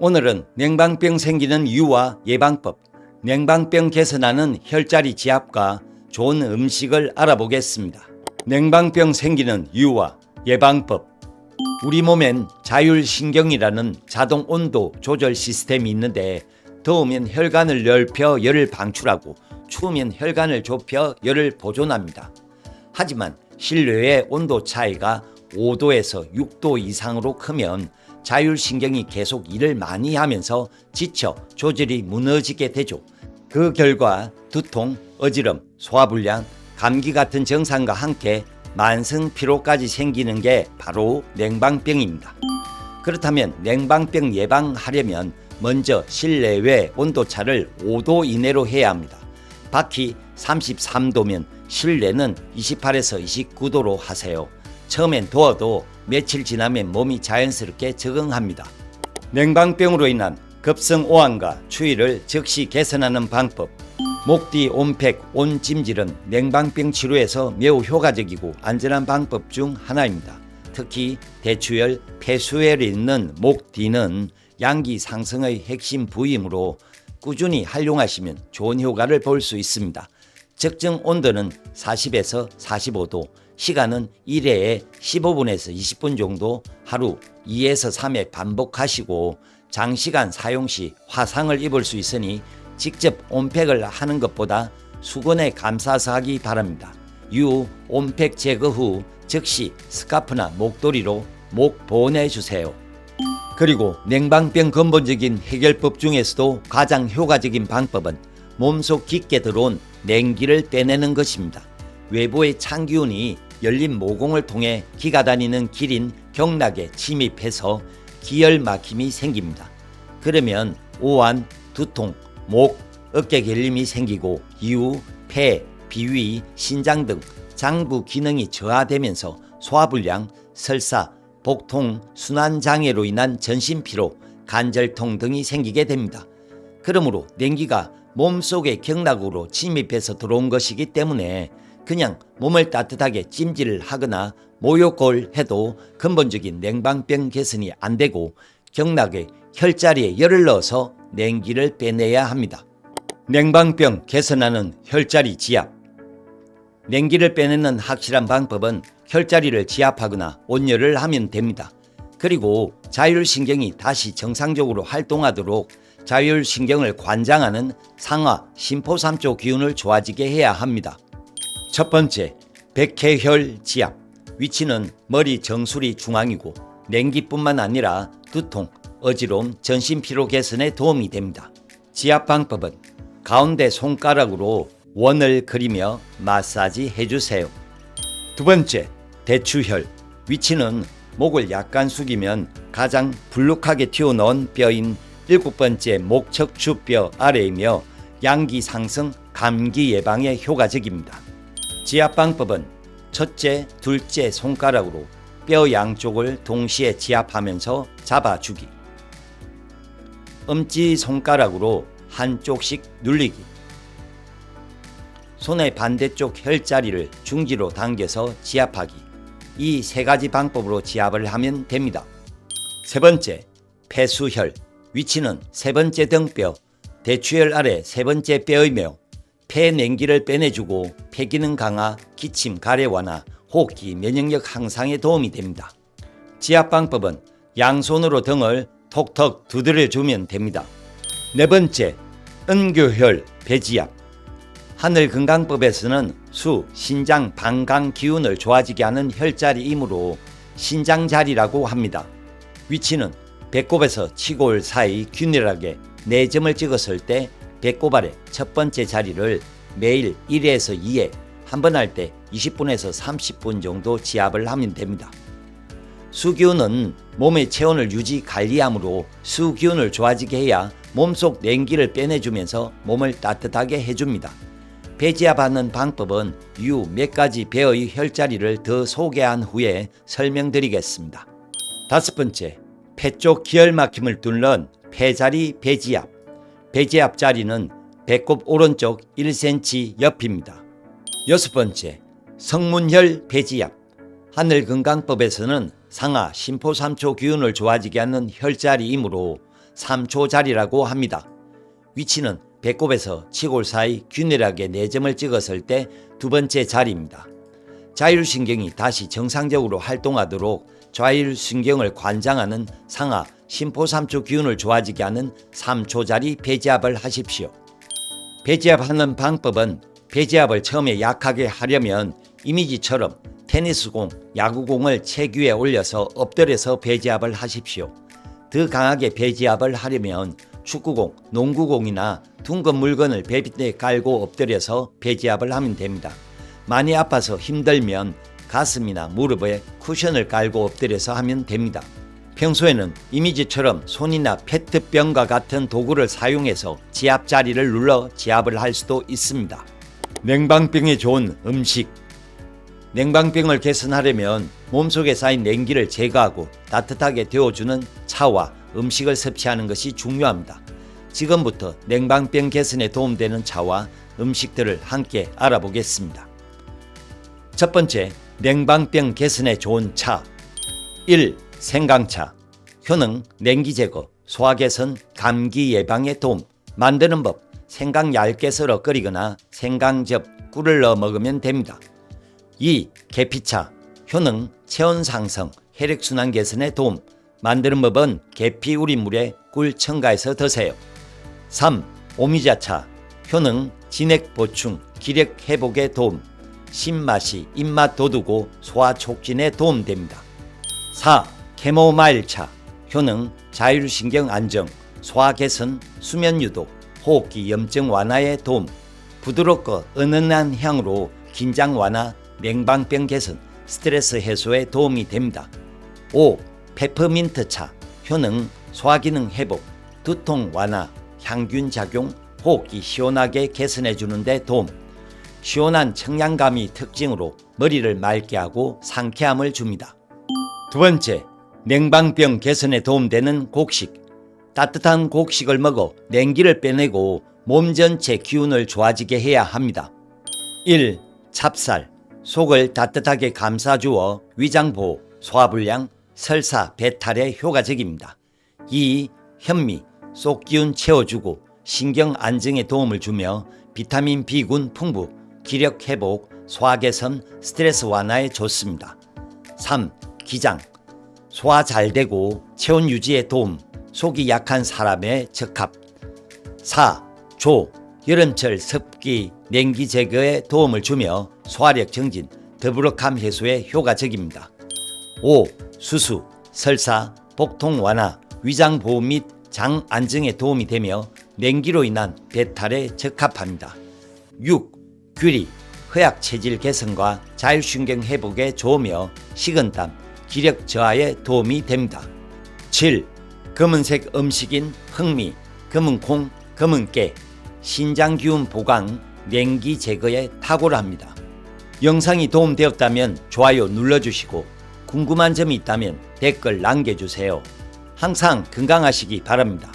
오늘은 냉방병 생기는 이유와 예방법, 냉방병 개선하는 혈자리 지압과 좋은 음식을 알아보겠습니다. 냉방병 생기는 이유와 예방법. 우리 몸엔 자율신경이라는 자동 온도 조절 시스템이 있는데 더우면 혈관을 넓혀 열을 방출하고 추우면 혈관을 좁혀 열을 보존합니다. 하지만 실내의 온도 차이가 5도에서 6도 이상으로 크면 자율신경이 계속 일을 많이 하면서 지쳐 조절이 무너지게 되죠. 그 결과 두통, 어지럼, 소화불량, 감기 같은 증상과 함께 만성 피로까지 생기는 게 바로 냉방병입니다. 그렇다면 냉방병 예방하려면 먼저 실내외 온도차를 5도 이내로 해야 합니다. 밖이 33도면 실내는 28에서 29도로 하세요. 처음엔 더워도 며칠 지나면 몸이 자연스럽게 적응합니다. 냉방병으로 인한 급성 오한과 추위를 즉시 개선하는 방법. 목뒤 온팩, 온찜질은 냉방병 치료에서 매우 효과적이고 안전한 방법 중 하나입니다. 특히 대추열, 폐수열이 있는 목 뒤는 양기 상승의 핵심 부위이므로 꾸준히 활용하시면 좋은 효과를 볼 수 있습니다. 적정 온도는 40에서 45도, 시간은 1회에 15분에서 20분 정도 하루 2에서 3회 반복하시고 장시간 사용 시 화상을 입을 수 있으니 직접 온팩을 하는 것보다 수건에 감싸서 하기 바랍니다. 이후 온팩 제거 후 즉시 스카프나 목도리로 목 보온해 주세요. 그리고 냉방병 근본적인 해결법 중에서도 가장 효과적인 방법은 몸속 깊게 들어온 냉기를 빼내는 것입니다. 외부의 찬 기운이 열린 모공을 통해 기가 다니는 길인 경락에 침입해서 기열 막힘이 생깁니다. 그러면 오한, 두통, 목, 어깨 결림이 생기고 이후 폐, 비위, 신장 등 장부 기능이 저하되면서 소화불량, 설사, 복통, 순환 장애로 인한 전신 피로, 관절통 등이 생기게 됩니다. 그러므로 냉기가 몸속에 경락으로 침입해서 들어온 것이기 때문에 그냥 몸을 따뜻하게 찜질을 하거나 모욕골 해도 근본적인 냉방병 개선이 안 되고 경락에 혈자리에 열을 넣어서 냉기를 빼내야 합니다. 냉방병 개선하는 혈자리 지압. 냉기를 빼내는 확실한 방법은 혈자리를 지압하거나 온열을 하면 됩니다. 그리고 자율신경이 다시 정상적으로 활동하도록 자율신경을 관장하는 상하 심포삼초 기운을 좋아지게 해야 합니다. 첫 번째, 백회혈 지압. 위치는 머리 정수리 중앙이고 냉기뿐만 아니라 두통, 어지러움, 전신 피로 개선에 도움이 됩니다. 지압 방법은 가운데 손가락으로 원을 그리며 마사지 해주세요. 두 번째, 대추혈. 위치는 목을 약간 숙이면 가장 불룩하게 튀어나온 뼈인 일곱 번째 목척추뼈 아래이며 양기 상승, 감기 예방에 효과적입니다. 지압 방법은 첫째, 둘째 손가락으로 뼈 양쪽을 동시에 지압하면서 잡아주기. 엄지 손가락으로 한쪽씩 눌리기. 손의 반대쪽 혈자리를 중지로 당겨서 지압하기. 이 세 가지 방법으로 지압을 하면 됩니다. 세 번째, 폐수혈. 위치는 세 번째 등뼈, 대추혈 아래 세 번째 뼈이며 폐 냉기를 빼내주고 폐기능 강화, 기침 가래 완화, 호흡기 면역력 향상에 도움이 됩니다. 지압 방법은 양손으로 등을 톡톡 두드려 주면 됩니다. 네 번째, 은교혈 배지압. 하늘 건강법에서는 수, 신장, 방광 기운을 좋아지게 하는 혈자리이므로 신장자리라고 합니다. 위치는 배꼽에서 치골 사이 균일하게 네 점을 찍었을 때 배꼽 아래 첫 번째 자리를 매일 1회에서 2회, 한 번 할 때 20분에서 30분 정도 지압을 하면 됩니다. 수기운은 몸의 체온을 유지 관리하므로 수기운을 좋아지게 해야 몸속 냉기를 빼내주면서 몸을 따뜻하게 해줍니다. 배지압하는 방법은 이후 몇 가지 배의 혈자리를 더 소개한 후에 설명드리겠습니다. 다섯 번째, 폐 쪽 기혈 막힘을 뚫는 폐자리 배지압. 배지압 자리는 배꼽 오른쪽 1cm 옆입니다. 여섯 번째, 성문혈 배지압. 하늘건강법에서는 상하 심포삼초 기운을 좋아지게 하는 혈자리이므로 3초 자리라고 합니다. 위치는 배꼽에서 치골 사이 균일하게 4점을 찍었을 때 두 번째 자리입니다. 자율신경이 다시 정상적으로 활동하도록 좌율신경을 관장하는 상하 심포삼초 기운을 좋아지게 하는 3초 자리 배지압을 하십시오. 배지압하는 방법은 배지압을 처음에 약하게 하려면 이미지처럼 테니스공, 야구공을 체귀 위에 올려서 엎드려서 배지압을 하십시오. 더 강하게 배지압을 하려면 축구공, 농구공이나 둥근 물건을 배 밑에 깔고 엎드려서 배지압을 하면 됩니다. 많이 아파서 힘들면 가슴이나 무릎에 쿠션을 깔고 엎드려서 하면 됩니다. 평소에는 이미지처럼 손이나 페트병과 같은 도구를 사용해서 지압 자리를 눌러 지압을 할 수도 있습니다. 냉방병에 좋은 음식 냉방병을 개선하려면 몸속에 쌓인 냉기를 제거하고 따뜻하게 데워주는 차와 음식을 섭취하는 것이 중요합니다. 지금부터 냉방병 개선에 도움되는 차와 음식들을 함께 알아보겠습니다. 첫 번째, 냉방병 개선에 좋은 차. 1. 생강차. 효능, 냉기 제거, 소화 개선, 감기 예방에 도움. 만드는 법, 생강 얇게 썰어 끓이거나 생강즙, 꿀을 넣어 먹으면 됩니다. 2. 계피차. 효능, 체온 상승, 혈액 순환 개선에 도움. 만드는 법은 계피 우린 물에 꿀 첨가해서 드세요. 3. 오미자차. 효능, 진액 보충, 기력 회복에 도움. 신맛이 입맛 돋우고 소화 촉진에 도움됩니다. 4. 캐모마일차. 효능, 자율신경 안정, 소화 개선, 수면 유도, 호흡기 염증 완화에 도움. 부드럽고 은은한 향으로 긴장 완화, 냉방병 개선, 스트레스 해소에 도움이 됩니다. 5. 페퍼민트 차. 효능, 소화 기능 회복, 두통 완화, 향균 작용, 호흡기 시원하게 개선해 주는데 도움. 시원한 청량감이 특징으로 머리를 맑게 하고 상쾌함을 줍니다. 두 번째, 냉방병 개선에 도움되는 곡식. 따뜻한 곡식을 먹어 냉기를 빼내고 몸 전체 기운을 좋아지게 해야 합니다. 1. 찹쌀. 속을 따뜻하게 감싸주어 위장보호, 소화불량, 설사, 배탈에 효과적입니다. 2. 현미. 속 기운 채워주고 신경 안정에 도움을 주며 비타민 B군 풍부, 기력 회복, 소화 개선, 스트레스 완화에 좋습니다. 3. 기장. 소화 잘 되고 체온 유지에 도움, 속이 약한 사람의 적합. 4. 조. 여름철 습기, 냉기 제거에 도움을 주며 소화력 정진, 더부룩함 해소에 효과적입니다. 5. 수수. 설사, 복통 완화, 위장 보호 및 장 안정에 도움이 되며 냉기로 인한 배탈에 적합합니다. 6. 귀리, 허약 체질 개선과 자율신경 회복에 좋으며 식은땀, 기력 저하에 도움이 됩니다. 7. 검은색 음식인 흑미, 검은콩, 검은깨, 신장기운 보강, 냉기 제거에 탁월합니다. 영상이 도움되었다면 좋아요 눌러주시고 궁금한 점이 있다면 댓글 남겨주세요. 항상 건강하시기 바랍니다.